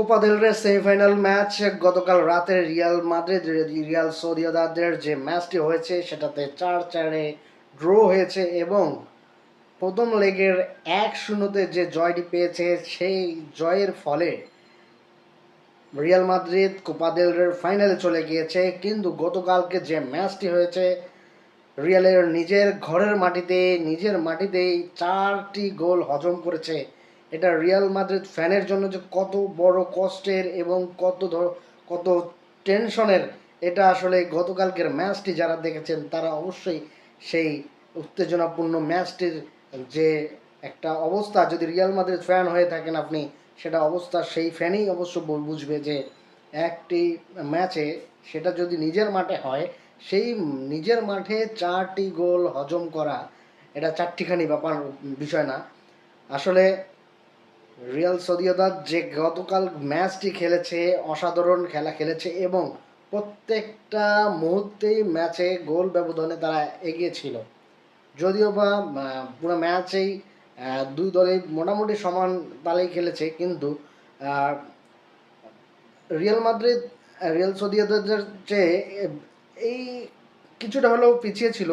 Copa del রে semifinal match গতকাল রাতে রিয়াল মাদ্রিদ রিয়াল সৌদিয়াদের যে ম্যাচটি হয়েছে, সেটাতে চার চারে ড্র হয়েছে এবং প্রথম লেগের এক শূন্যতে যে জয়টি পেয়েছে, সেই জয়ের ফলে রিয়াল মাদ্রিদ কোপা দেল রের ফাইনালে চলে গিয়েছে। কিন্তু গতকালকে যে ম্যাচটি হয়েছে রিয়ালের নিজের ঘরের মাটিতে, নিজের মাটিতেই চারটি গোল হজম করেছে এটা রিয়াল মাদ্রিদ ফ্যানের জন্য যে কত বড় কষ্টের এবং কত ধর, কত টেনশনের এটা আসলে গতকালকের ম্যাচটি যারা দেখেছেন, তারা অবশ্যই সেই উত্তেজনাপূর্ণ ম্যাচটির যে একটা অবস্থা, যদি রিয়াল মাদ্রিদ ফ্যান হয়ে থাকেন আপনি, সেটা অবস্থা সেই ফ্যানই অবশ্য বুঝবে যে একটি ম্যাচে সেটা যদি নিজের মাঠে হয়, সেই নিজের মাঠে চারটি গোল হজম করা, এটা চারটিখানি ব্যাপার, বিষয় না। আসলে রিয়াল সদিয়দাদ যে গতকাল ম্যাচটি খেলেছে, অসাধারণ খেলা খেলেছে এবং প্রত্যেকটা মুহূর্তেই ম্যাচে গোল ব্যবধানে তারা এগিয়ে ছিল। যদিও বা পুরো ম্যাচেই দুই দলেই মোটামুটি সমান তালেই খেলেছে, কিন্তু রিয়াল মাদ্রিদ রিয়াল সৌদিয়াদের চেয়ে এই কিছুটা হলেও পিছিয়ে ছিল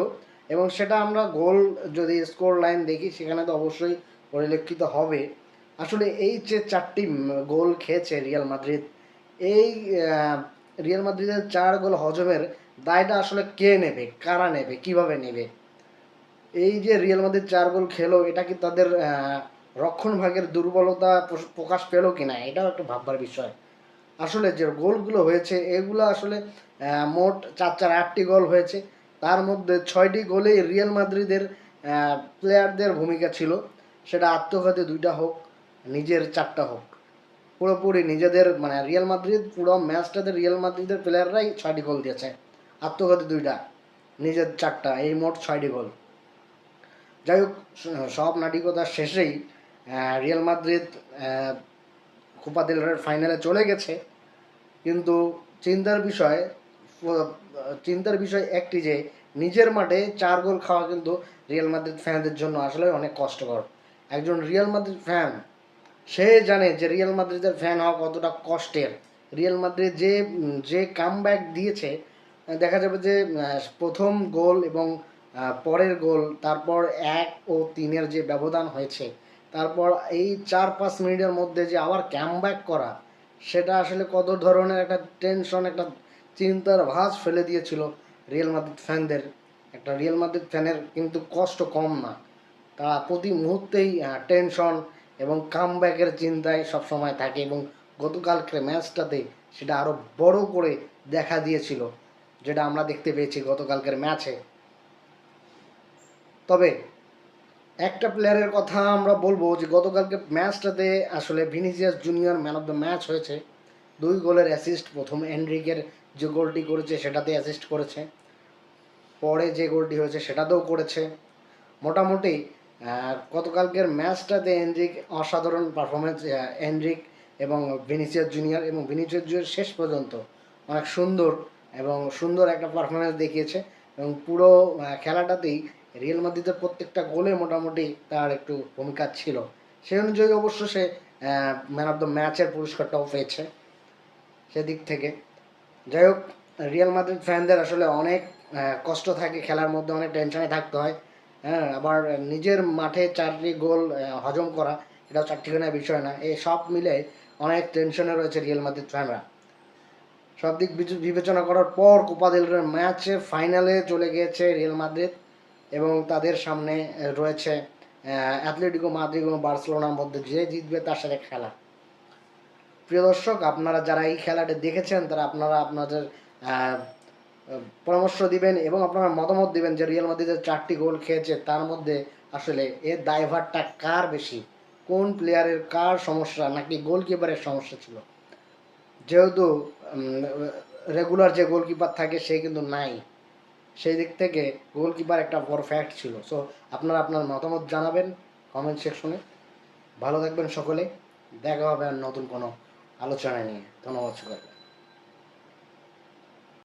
এবং সেটা আমরা গোল যদি স্কোর লাইন দেখি, সেখানে তো অবশ্যই পরিলক্ষিত হবে। আসলে এই যে চারটি গোল খেয়েছে রিয়াল মাদ্রিদ, এই রিয়াল মাদ্রিদের চার গোল হজমের দায়টা আসলে কে নেবে? কারা নেবে? কীভাবে নেবে? এই যে রিয়াল মাদ্রিদ চার গোল খেলো, এটা কি তাদের রক্ষণ ভাগের দুর্বলতা প্রকাশ পেল কিনা? এটাও একটা ভাববার বিষয়। আসলে যে গোলগুলো হয়েছে, এগুলো আসলে মোট চার চার আটটি গোল হয়েছে। তার মধ্যে ছয়টি গোলেই রিয়াল মাদ্রিদের প্লেয়ারদের ভূমিকা ছিল। সেটা আত্মঘাতী দুইটা হোক নিজের চারটা হোক। পুরোপুরি নিজেদের মানে রিয়াল মাদ্রিদ পুরো ম্যাচটাতে রিয়াল মাদ্রিদের প্লেয়াররাই ছয়টি গোল দিয়েছে। আত্মঘাতী দুইটা। নিজের চারটা, এই মোট ছয়টি গোল। যাই হোক, সব নাটিকতার শেষেই রিয়াল মাদ্রিদ কোপা দেল ফাইনালে চলে গেছে। কিন্তু চিন্তার বিষয় চিন্তার বিষয় একটি যে, নিজের মাঠে চার গোল খাওয়া কিন্তু রিয়াল মাদ্রিদ ফ্যানদের জন্য আসলে অনেক কষ্টকর। একজন রিয়াল মাদ্রিদ ফ্যান সে জানে যে রিয়াল মাদ্রিদের ফ্যান হওয়া কতটা কষ্টের। রিয়াল মাদ্রিদ যে যে কামব্যাক দিয়েছে, দেখা যাবে যে প্রথম গোল এবং পরের গোল, তারপর এক ও তিনের যে ব্যবধান হয়েছে, তারপর এই চার পাঁচ মিনিটের মধ্যে যে আবার ক্যামব্যাক করা, সেটা আসলে কত ধরনের একটা টেনশন একটা চিন্তার ভাঁজ ফেলে দিয়েছিল রিয়াল মাদ্রিদ ফ্যানদের একটা রিয়াল মাদ্রিদ ফ্যানের কিন্তু কষ্ট কম না। তারা প্রতি মুহূর্তেই টেনশন এবং কামব্যাকের চিন্তায় সবসময় থাকে এবং গতকালকের ম্যাচটাতে সেটা আরও বড় করে দেখা দিয়েছিল, যেটা আমরা দেখতে পেয়েছি গতকালকের ম্যাচে তবে একটা প্লেয়ারের কথা আমরা বলব যে গতকালকে ম্যাচটাতে আসলে Vinicius Junior man of the match হয়েছে। দুই গোলের অ্যাসিস্ট প্রথম এনরিকের যে গোলটি করেছে সেটাতে অ্যাসিস্ট করেছে। পরে যে গোলটি হয়েছে সেটাতেও করেছে। মোটামুটি গতকালকের ম্যাচটাতে এনরিক অসাধারণ পারফরমেন্স এনরিক এবং ভিনিসিয়াস জুনিয়র এবং ভিনিসিয়াস জুনিয়র শেষ পর্যন্ত অনেক সুন্দর এবং সুন্দর একটা পারফরমেন্স দেখিয়েছে এবং পুরো খেলাটাতেই রিয়েল মাদ্রিদের প্রত্যেকটা গোলে মোটামুটি তার একটু ভূমিকা ছিল। সেই অনুযায়ী অবশ্য সে ম্যান অফ দ্য ম্যাচের পুরস্কারটাও পেয়েছে সেদিক থেকে। যাই হোক রিয়াল মাদ্রিদ ফ্যানদের আসলে অনেক কষ্ট থাকে, খেলার মধ্যে অনেক টেনশনে থাকতে হয়। হ্যাঁ আবার নিজের মাঠে চারটি গোল হজম করা এটাও চারটিখানা বিষয় না। এই সব মিলে অনেক টেনশনে রয়েছে রিয়েল মাদ্রিদ ফ্যানরা সব দিক বিচ- বিবেচনা করার পর কোপা দেল ম্যাচে ফাইনালে চলে গিয়েছে রিয়েল মাদ্রিদ এবং তাদের সামনে রয়েছে অ্যাথলেটিকো মাদ্রিদ এবং বার্সেলোনার মধ্যে যে জিতবে তার সাথে খেলা। প্রিয় দর্শক, আপনারা যারা এই খেলাটা দেখেছেন, তারা আপনারা আপনাদের পরামর্শ দিবেন এবং আপনারা মতামত দিবেন যে রিয়াল মাদ্রিদের চারটি গোল খেয়েছে, তার মধ্যে আসলে এর দায়ভারটা কার বেশি? কোন প্লেয়ারের কার সমস্যা নাকি গোলকিপারের সমস্যা ছিল? যেহেতু রেগুলার যে গোলকিপার থাকে সে কিন্তু নাই। সেই দিক থেকে গোলকিপার একটা বড় ফ্যাক্ট ছিল। সো আপনারা আপনার মতামত জানাবেন কমেন্ট সেকশনে ভালো থাকবেন সকলে। দেখা হবে আর নতুন কোনো আলোচনা নিয়ে। ধন্যবাদ সকলকে।